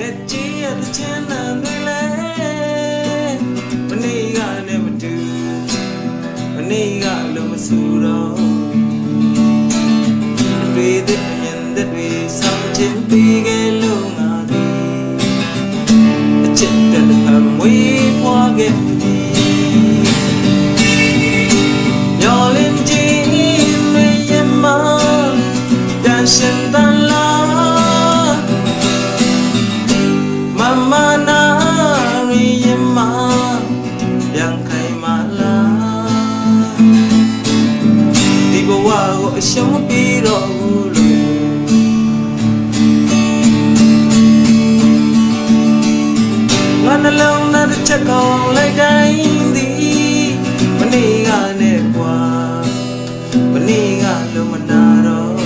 တစ်ချင်းလမ်းတွေလဲမနေ့ကနဲ့မတူမနေ့ကလို့မဆူတော့တွေတဲ့အမြင်တွေဆောင်ချင်းပြီးခဲ့လို့ငါသည်အချစ်တဲ့ဖမ်းမွေးဖွားခဲ့ ပြန်ခိုင်မလာဒီဘဝကိုအရှုံးပြီးတော့ဘူးလို့ငါနှလုံးသားတစ်ချက်ကောင်းလိုက်တိုင်းသည်မနေ့ကနဲ့ကွာမနေ့ကလုံးမနာတော့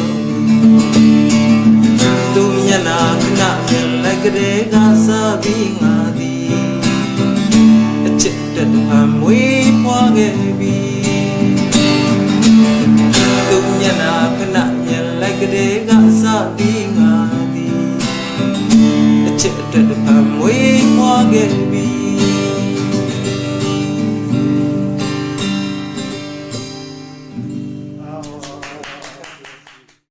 သူမျက်နာခဏမြင်လိုက်ကလေးကစားပြီးငါ လေးကစသည်ငါသည်အချက်အတက်တစ်ဖန်မွေးမွားခဲ့